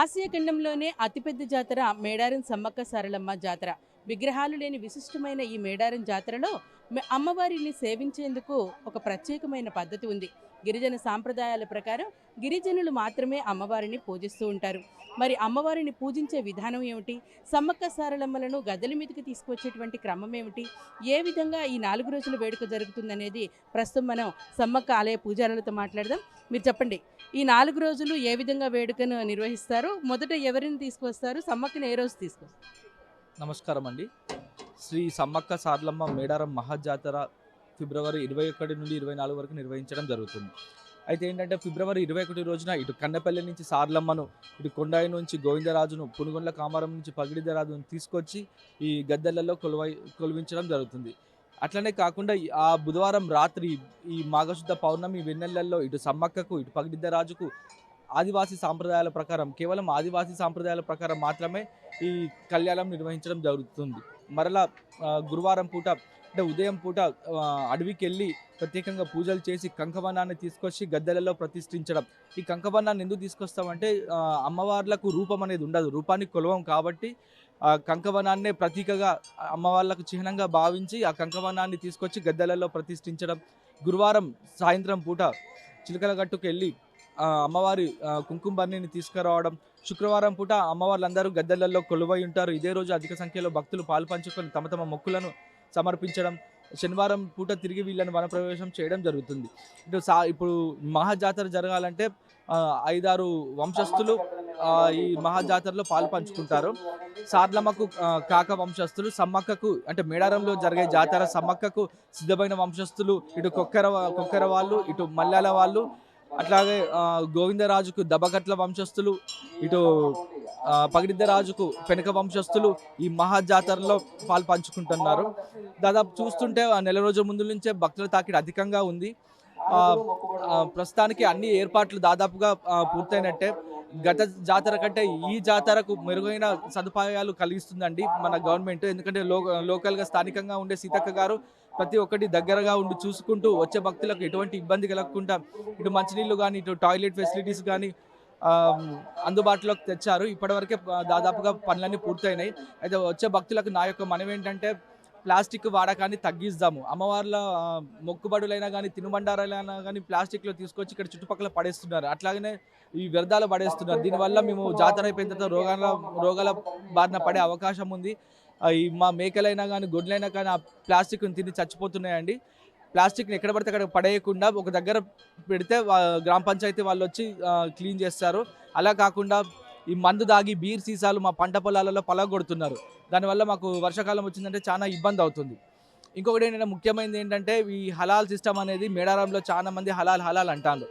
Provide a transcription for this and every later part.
Asia ఖండంలోనే అతిపెద్ద జాతర మేడారం సమ్మక్క సారలమ్మ జాతర విగ్రహాలు లేని విశిష్టమైన ఈ మేడారం జాతరలో అమ్మవారిని సేవించేందుకు ఒక ప్రత్యేకమైన పద్ధతి ఉంది గిరిజన సాంప్రదాయాల ప్రకారం గిరిజనులు మాత్రమే అమ్మవారిని పూజిస్తూ ఉంటారు మరి అమ్మవారిని పూజించే విధానం ఏమిటి సమ్మక్క సారలమ్మలను గదిల మీదకి తీసుకొచ్చేటువంటి క్రమం ఏమిటి ఏ విధంగా ఈ నాలుగు రోజుల వేడుక జరుగుతుందనేది ప్రస్తుతం మనం సమ్మక్క ఆలయ పూజారులతో మాట్లాడదాం మీరు చెప్పండి ఈ నాలుగు రోజులు ఏ విధంగా వేడుకను నిర్వహిస్తారు మొదట ఎవరిని తీసుకొస్తారు సమ్మక్కను ఏ రోజు తీసుకొస్తారు నమస్కారం అండి శ్రీ సమ్మక్క సార్లమ్మ మేడారం మహాజాతర ఫిబ్రవరి ఇరవై ఒకటి నుండి ఇరవై నాలుగు వరకు నిర్వహించడం జరుగుతుంది అయితే ఏంటంటే ఫిబ్రవరి ఇరవై ఒకటి రోజున ఇటు కన్నపల్లి నుంచి సార్లమ్మను ఇటు కొండాయి నుంచి గోవిందరాజును పునుగొండ్ల కామారం నుంచి పగిడిదరాజును తీసుకొచ్చి ఈ గద్దెలలో కొలువై కొలువించడం జరుగుతుంది అట్లనే కాకుండా ఆ బుధవారం రాత్రి ఈ మాఘశుద్ధ పౌర్ణమి వెన్నెలల్లో ఇటు సమ్మక్కకు ఇటు పగిడిద్దరాజుకు ఆదివాసీ సాంప్రదాయాల ప్రకారం కేవలం ఆదివాసీ సాంప్రదాయాల ప్రకారం మాత్రమే ఈ కళ్యాణం నిర్వహించడం జరుగుతుంది మరలా గురువారం పూట అంటే ఉదయం పూట అడవికి వెళ్ళి ప్రత్యేకంగా పూజలు చేసి కంకవనాన్ని తీసుకొచ్చి గద్దెలలో ప్రతిష్ఠించడం ఈ కంకవనాన్ని ఎందుకు తీసుకొస్తామంటే అమ్మవార్లకు రూపం అనేది ఉండదు రూపానికి కొలవం కాబట్టి ఆ కంకవనాన్నే ప్రతీకగా అమ్మవార్లకు చిహ్నంగా భావించి ఆ కంకవనాన్ని తీసుకొచ్చి గద్దెలలో ప్రతిష్ఠించడం గురువారం సాయంత్రం పూట చిలకలగట్టుకు వెళ్ళి అమ్మవారి కుంకుమర్ణిని తీసుకురావడం శుక్రవారం పూట అమ్మవార్లందరూ గద్దెలలో కొలువై ఉంటారు ఇదే రోజు అధిక సంఖ్యలో భక్తులు పంచుకొని తమ తమ మొక్కులను సమర్పించడం శనివారం పూట తిరిగి వీళ్ళని వనప్రవేశం చేయడం జరుగుతుంది ఇటు సా ఇప్పుడు మహాజాతర జరగాలంటే ఐదారు వంశస్థులు ఈ మహాజాతరలో పాలు పంచుకుంటారు సార్లమ్మకు కాక వంశస్థులు సమ్మక్కకు అంటే మేడారంలో జరిగే జాతర సమ్మక్కకు సిద్ధమైన వంశస్థులు ఇటు కొక్కర కొక్కర వాళ్ళు ఇటు మల్లాల వాళ్ళు అట్లాగే గోవిందరాజుకు దబకట్ల వంశస్థులు ఇటు పగిడిద్దరాజుకు పెనక వంశస్థులు ఈ మహాజాతరలో పాలు పంచుకుంటున్నారు దాదాపు చూస్తుంటే నెల రోజుల ముందు నుంచే భక్తుల తాకిడి అధికంగా ఉంది ప్రస్తుతానికి అన్ని ఏర్పాట్లు దాదాపుగా పూర్తయినట్టే గత జాతర కంటే ఈ జాతరకు మెరుగైన సదుపాయాలు కలిగిస్తుందండి మన గవర్నమెంట్ ఎందుకంటే లో లోకల్గా స్థానికంగా ఉండే సీతక్క గారు ప్రతి ఒక్కటి దగ్గరగా ఉండి చూసుకుంటూ వచ్చే భక్తులకు ఎటువంటి ఇబ్బంది కలగకుండా ఇటు మంచినీళ్ళు కానీ ఇటు టాయిలెట్ ఫెసిలిటీస్ కానీ అందుబాటులోకి తెచ్చారు ఇప్పటివరకే దాదాపుగా పనులన్నీ పూర్తయినాయి అయితే వచ్చే భక్తులకు నా యొక్క మనం ఏంటంటే ప్లాస్టిక్ వాడకాన్ని తగ్గిస్తాము అమ్మవార్ల మొక్కుబడులైనా కానీ తినుబండారాలైనా కానీ ప్లాస్టిక్లో తీసుకొచ్చి ఇక్కడ చుట్టుపక్కల పడేస్తున్నారు అట్లాగనే ఈ వ్యర్థాలు పడేస్తున్నారు దీనివల్ల మేము జాతర అయిపోయిన తర్వాత రోగాల రోగాల బారిన పడే అవకాశం ఉంది ఈ మా మేకలైనా కానీ గొడ్లైనా కానీ ఆ ప్లాస్టిక్ని తిని చచ్చిపోతున్నాయండి ప్లాస్టిక్ని ఎక్కడ పడితే అక్కడ పడేయకుండా ఒక దగ్గర పెడితే గ్రామ పంచాయతీ వాళ్ళు వచ్చి క్లీన్ చేస్తారు అలా కాకుండా ఈ మందు దాగి బీర్ సీసాలు మా పంట పొలాలలో పలగొడుతున్నారు దానివల్ల మాకు వర్షాకాలం వచ్చిందంటే చాలా ఇబ్బంది అవుతుంది ఇంకొకటి ఏంటంటే ముఖ్యమైనది ఏంటంటే ఈ హలాల్ సిస్టమ్ అనేది మేడారంలో చాలా మంది హలాల్ హలాల్ అంటారు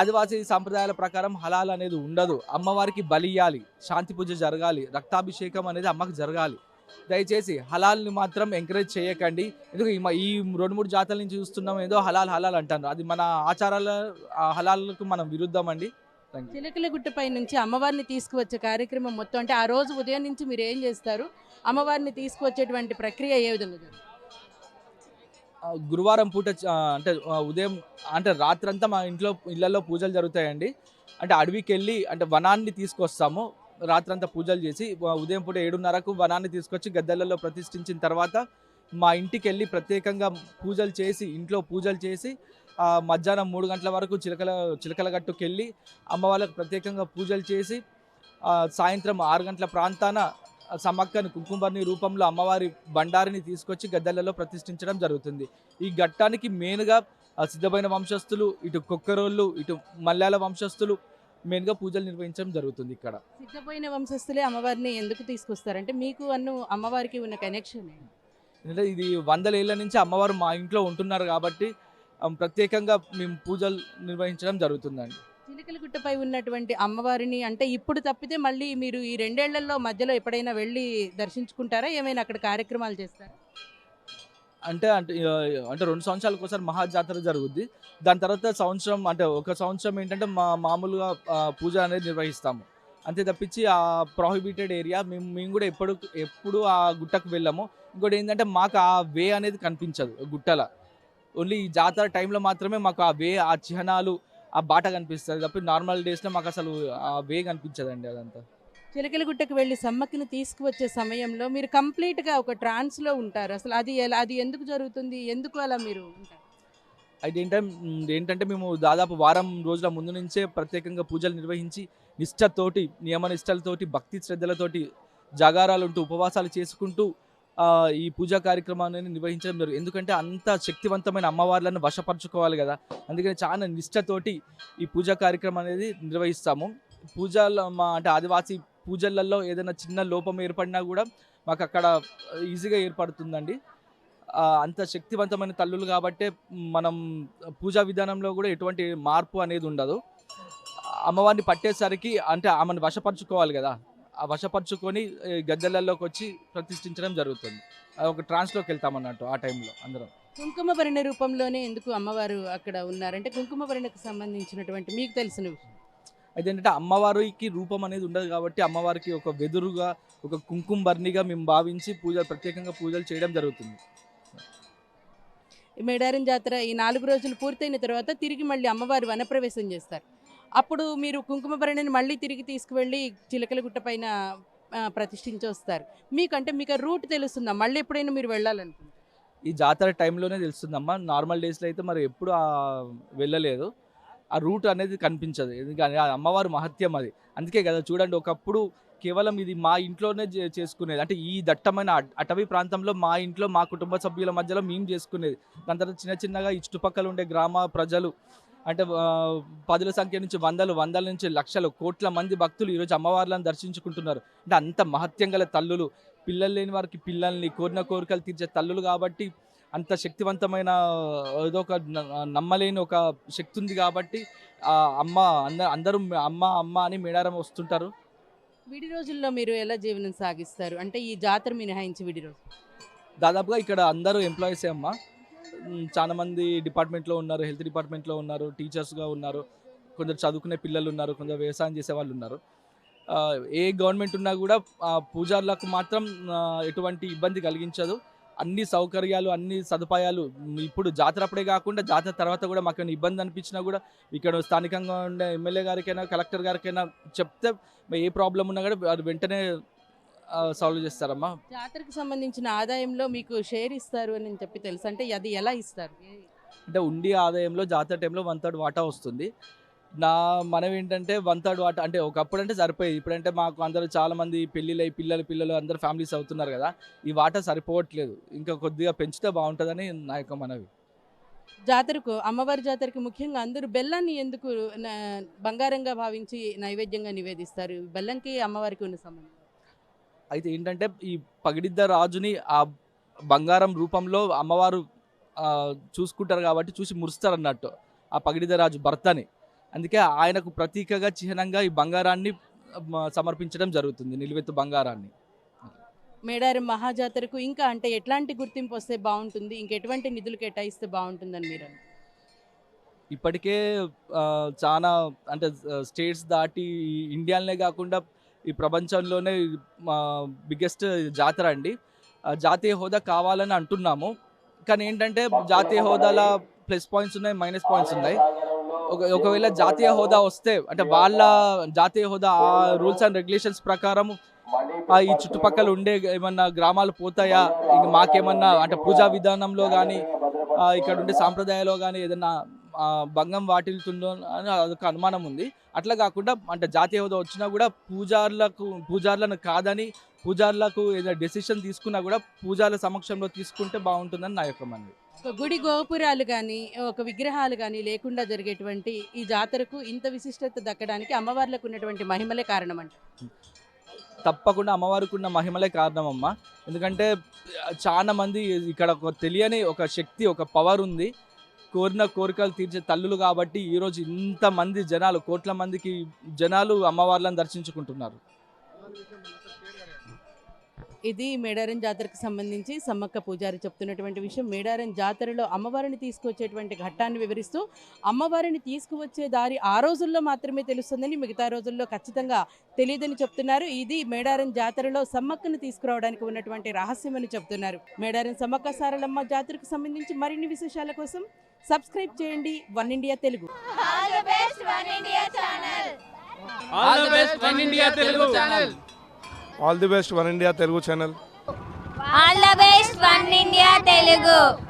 ఆదివాసీ సాంప్రదాయాల ప్రకారం హలాల్ అనేది ఉండదు అమ్మవారికి బలి ఇయ్యాలి శాంతి పూజ జరగాలి రక్తాభిషేకం అనేది అమ్మకు జరగాలి దయచేసి హలాల్ని మాత్రం ఎంకరేజ్ చేయకండి ఎందుకు ఈ రెండు మూడు జాతల నుంచి చూస్తున్నాం ఏదో హలాల్ హలాల్ అంటారు అది మన ఆచారాల హలాలకు మనం విరుద్ధం అండి చిలకల గుట్టపై నుంచి అమ్మవారిని తీసుకువచ్చే కార్యక్రమం మొత్తం అంటే ఆ రోజు ఉదయం నుంచి మీరు ఏం చేస్తారు అమ్మవారిని తీసుకువచ్చేటువంటి ప్రక్రియ ఏ విధంగా గురువారం పూట అంటే ఉదయం అంటే రాత్రంతా మా ఇంట్లో ఇళ్లలో పూజలు జరుగుతాయండి అంటే అడవికి వెళ్ళి అంటే వనాన్ని తీసుకొస్తాము రాత్రంతా పూజలు చేసి ఉదయం పూట ఏడున్నరకు వనాన్ని తీసుకొచ్చి గద్దెలలో ప్రతిష్ఠించిన తర్వాత మా ఇంటికి వెళ్ళి ప్రత్యేకంగా పూజలు చేసి ఇంట్లో పూజలు చేసి మధ్యాహ్నం మూడు గంటల వరకు చిలకల చిలకల గట్టుకెళ్ళి అమ్మవాళ్ళకు ప్రత్యేకంగా పూజలు చేసి సాయంత్రం ఆరు గంటల ప్రాంతాన సమక్కని కుంకుమర్ని రూపంలో అమ్మవారి బండారిని తీసుకొచ్చి గద్దెలలో ప్రతిష్ఠించడం జరుగుతుంది ఈ ఘట్టానికి మెయిన్గా సిద్ధమైన వంశస్థులు ఇటు కుక్కరోళ్ళు ఇటు మలయాళ వంశస్థులు మెయిన్గా పూజలు నిర్వహించడం జరుగుతుంది ఇక్కడ సిద్ధమైన వంశస్థులే అమ్మవారిని ఎందుకు తీసుకొస్తారంటే మీకు అన్ను అమ్మవారికి ఉన్న కనెక్షన్ ఇది వందల ఏళ్ళ నుంచి అమ్మవారు మా ఇంట్లో ఉంటున్నారు కాబట్టి ప్రత్యేకంగా మేము పూజలు నిర్వహించడం జరుగుతుందండి చిలికల గుట్టపై ఉన్నటువంటి అమ్మవారిని అంటే ఇప్పుడు తప్పితే మళ్ళీ మీరు ఈ రెండేళ్లలో మధ్యలో ఎప్పుడైనా వెళ్ళి దర్శించుకుంటారా ఏమైనా అక్కడ కార్యక్రమాలు చేస్తారా అంటే అంటే అంటే రెండు సంవత్సరాలకు ఒకసారి మహాజాతర జరుగుద్ది దాని తర్వాత సంవత్సరం అంటే ఒక సంవత్సరం ఏంటంటే మా మామూలుగా పూజ అనేది నిర్వహిస్తాము అంతే తప్పించి ఆ ప్రాహిబిటెడ్ ఏరియా మేము మేము కూడా ఎప్పుడు ఎప్పుడు ఆ గుట్టకు వెళ్ళాము ఇంకోటి ఏంటంటే మాకు ఆ వే అనేది కనిపించదు గుట్టల ఓన్లీ ఈ జాతర టైంలో మాత్రమే మాకు ఆ వే ఆ చిహ్నాలు ఆ బాట కనిపిస్తుంది తప్ప నార్మల్ డేస్లో మాకు అసలు ఆ వే కనిపించదండి అదంతా చిలకలగుట్టకు వెళ్ళి సమ్మక్కిని తీసుకువచ్చే సమయంలో మీరు కంప్లీట్గా ఒక ట్రాన్స్లో ఉంటారు అసలు అది ఎలా అది ఎందుకు జరుగుతుంది ఎందుకు అలా మీరు అది ఏంటంటే ఏంటంటే మేము దాదాపు వారం రోజుల ముందు నుంచే ప్రత్యేకంగా పూజలు నిర్వహించి నిష్టతోటి నియమ నిష్టలతోటి భక్తి శ్రద్ధలతోటి జాగారాలు ఉంటూ ఉపవాసాలు చేసుకుంటూ ఈ పూజా కార్యక్రమాన్ని నిర్వహించడం జరుగుతుంది ఎందుకంటే అంత శక్తివంతమైన అమ్మవార్లను వశపరచుకోవాలి కదా అందుకని చాలా నిష్టతోటి ఈ పూజా కార్యక్రమం అనేది నిర్వహిస్తాము పూజలు మా అంటే ఆదివాసీ పూజలలో ఏదైనా చిన్న లోపం ఏర్పడినా కూడా మాకు అక్కడ ఈజీగా ఏర్పడుతుందండి అంత శక్తివంతమైన తల్లులు కాబట్టే మనం పూజా విధానంలో కూడా ఎటువంటి మార్పు అనేది ఉండదు అమ్మవారిని పట్టేసరికి అంటే ఆమెను వశపరచుకోవాలి కదా వశపరుచుకొని గద్దెలలోకి వచ్చి ప్రతిష్ఠించడం జరుగుతుంది ఒక ట్రాన్స్లోకి వెళ్తాం అన్నట్టు ఆ టైంలో అందరం కుంకుమభరణ రూపంలోనే ఎందుకు అమ్మవారు అక్కడ ఉన్నారంటే కుంకుమభరణకు సంబంధించినటువంటి మీకు తెలిసిన విషయం అదేంటంటే అమ్మవారికి రూపం అనేది ఉండదు కాబట్టి అమ్మవారికి ఒక వెదురుగా ఒక కుంకుమభరణిగా మేము భావించి పూజలు ప్రత్యేకంగా పూజలు చేయడం జరుగుతుంది మేడారం జాతర ఈ నాలుగు రోజులు పూర్తయిన తర్వాత తిరిగి మళ్ళీ అమ్మవారు వనప్రవేశం చేస్తారు అప్పుడు మీరు కుంకుమ భరణిని మళ్ళీ తిరిగి తీసుకువెళ్ళి చిలకల గుట్ట పైన వస్తారు మీకంటే మీకు రూట్ తెలుస్తుందా మళ్ళీ ఎప్పుడైనా మీరు వెళ్ళాలనుకుంటున్నారు ఈ జాతర టైంలోనే తెలుస్తుందమ్మా నార్మల్ డేస్లో అయితే మరి ఎప్పుడు వెళ్ళలేదు ఆ రూట్ అనేది కనిపించదు ఎందుకంటే అమ్మవారు మహత్యం అది అందుకే కదా చూడండి ఒకప్పుడు కేవలం ఇది మా ఇంట్లోనే చేసుకునేది అంటే ఈ దట్టమైన అటవీ ప్రాంతంలో మా ఇంట్లో మా కుటుంబ సభ్యుల మధ్యలో మేము చేసుకునేది దాని తర్వాత చిన్న చిన్నగా ఈ చుట్టుపక్కల ఉండే గ్రామ ప్రజలు అంటే పదుల సంఖ్య నుంచి వందలు వందల నుంచి లక్షలు కోట్ల మంది భక్తులు ఈరోజు అమ్మవార్లను దర్శించుకుంటున్నారు అంటే అంత మహత్యం గల తల్లులు పిల్లలు లేని వారికి పిల్లల్ని కోరిన కోరికలు తీర్చే తల్లులు కాబట్టి అంత శక్తివంతమైన ఏదో ఒక నమ్మలేని ఒక శక్తి ఉంది కాబట్టి అమ్మ అందరూ అమ్మ అమ్మ అని మేడారం వస్తుంటారు విడి రోజుల్లో మీరు ఎలా జీవనం సాగిస్తారు అంటే ఈ జాతర మినహాయించి విడి రోజు దాదాపుగా ఇక్కడ అందరూ ఎంప్లాయీసే అమ్మ చాలామంది డిపార్ట్మెంట్లో ఉన్నారు హెల్త్ డిపార్ట్మెంట్లో ఉన్నారు టీచర్స్గా ఉన్నారు కొందరు చదువుకునే పిల్లలు ఉన్నారు కొందరు వ్యవసాయం చేసే వాళ్ళు ఉన్నారు ఏ గవర్నమెంట్ ఉన్నా కూడా పూజార్లకు మాత్రం ఎటువంటి ఇబ్బంది కలిగించదు అన్ని సౌకర్యాలు అన్ని సదుపాయాలు ఇప్పుడు జాతర అప్పుడే కాకుండా జాతర తర్వాత కూడా మాకు ఇబ్బంది అనిపించినా కూడా ఇక్కడ స్థానికంగా ఉండే ఎమ్మెల్యే గారికైనా కలెక్టర్ గారికైనా చెప్తే ఏ ప్రాబ్లం ఉన్నా కూడా వెంటనే సాల్వ్ చేస్తారమ్మా జాతరకు సంబంధించిన ఆదాయంలో మీకు షేర్ ఇస్తారు అని చెప్పి తెలుసు అంటే అది ఎలా ఇస్తారు అంటే ఉండి ఆదాయంలో జాతర టైంలో వన్ థర్డ్ వాటా వస్తుంది నా మనం ఏంటంటే వన్ థర్డ్ వాటా అంటే ఒకప్పుడు అంటే సరిపోయేది ఇప్పుడంటే మాకు అందరూ చాలామంది పెళ్ళిళ్ళ పిల్లలు పిల్లలు అందరు ఫ్యామిలీస్ అవుతున్నారు కదా ఈ వాటా సరిపోవట్లేదు ఇంకా కొద్దిగా పెంచితే బాగుంటుందని నా యొక్క మనవి జాతరకు అమ్మవారి జాతరకి ముఖ్యంగా అందరూ బెల్లాన్ని ఎందుకు బంగారంగా భావించి నైవేద్యంగా నివేదిస్తారు బెల్లంకి అమ్మవారికి ఉన్న సంబంధం అయితే ఏంటంటే ఈ పగిడిద్ద రాజుని ఆ బంగారం రూపంలో అమ్మవారు చూసుకుంటారు కాబట్టి చూసి మురుస్తారు అన్నట్టు ఆ పగిడిద రాజు భర్తని అందుకే ఆయనకు ప్రతీకగా చిహ్నంగా ఈ బంగారాన్ని సమర్పించడం జరుగుతుంది నిలువెత్తు బంగారాన్ని మేడారి మహాజాతరకు ఇంకా అంటే ఎట్లాంటి గుర్తింపు వస్తే బాగుంటుంది ఇంకెటువంటి నిధులు కేటాయిస్తే బాగుంటుందని మీరు ఇప్పటికే చాలా అంటే స్టేట్స్ దాటి ఇండియాలోనే కాకుండా ఈ ప్రపంచంలోనే బిగ్గెస్ట్ జాతర అండి జాతీయ హోదా కావాలని అంటున్నాము కానీ ఏంటంటే జాతీయ హోదాల ప్లస్ పాయింట్స్ ఉన్నాయి మైనస్ పాయింట్స్ ఉన్నాయి ఒకవేళ జాతీయ హోదా వస్తే అంటే వాళ్ళ జాతీయ హోదా ఆ రూల్స్ అండ్ రెగ్యులేషన్స్ ప్రకారం ఈ చుట్టుపక్కల ఉండే ఏమన్నా గ్రామాలు పోతాయా ఇంక మాకేమన్నా అంటే పూజా విధానంలో కానీ ఇక్కడ ఉండే సాంప్రదాయాలు కానీ ఏదన్నా భంగం వాటిల్తుందో అని అదొక అనుమానం ఉంది అట్లా కాకుండా అంటే జాతీయ హోదా వచ్చినా కూడా పూజార్లకు పూజార్లను కాదని పూజార్లకు ఏదైనా డెసిషన్ తీసుకున్నా కూడా పూజార్ల సమక్షంలో తీసుకుంటే బాగుంటుందని నా యొక్క మంది గుడి గోపురాలు కానీ ఒక విగ్రహాలు కానీ లేకుండా జరిగేటువంటి ఈ జాతరకు ఇంత విశిష్టత దక్కడానికి అమ్మవార్లకు ఉన్నటువంటి మహిమలే కారణం అంట తప్పకుండా అమ్మవారికి ఉన్న మహిమలే కారణమమ్మా ఎందుకంటే చాలామంది ఇక్కడ ఒక తెలియని ఒక శక్తి ఒక పవర్ ఉంది కోరిన కోరికలు తీర్చే తల్లులు కాబట్టి ఈరోజు ఇంతమంది జనాలు కోట్ల మందికి జనాలు అమ్మవార్లను దర్శించుకుంటున్నారు ఇది మేడారం జాతరకు సంబంధించి సమ్మక్క పూజారి చెప్తున్నటువంటి విషయం మేడారం జాతరలో అమ్మవారిని తీసుకువచ్చేటువంటి ఘట్టాన్ని వివరిస్తూ అమ్మవారిని తీసుకువచ్చే దారి ఆ రోజుల్లో మాత్రమే తెలుస్తుందని మిగతా రోజుల్లో ఖచ్చితంగా తెలియదని చెప్తున్నారు ఇది మేడారం జాతరలో సమ్మక్కను తీసుకురావడానికి ఉన్నటువంటి రహస్యం అని చెప్తున్నారు మేడారం సమ్మక్క సారలమ్మ జాతరకు సంబంధించి మరిన్ని విశేషాల కోసం సబ్స్క్రైబ్ చేయండి one India Telugu all the one India channel All the best, One India Telugu channel. All the best, One India Telugu.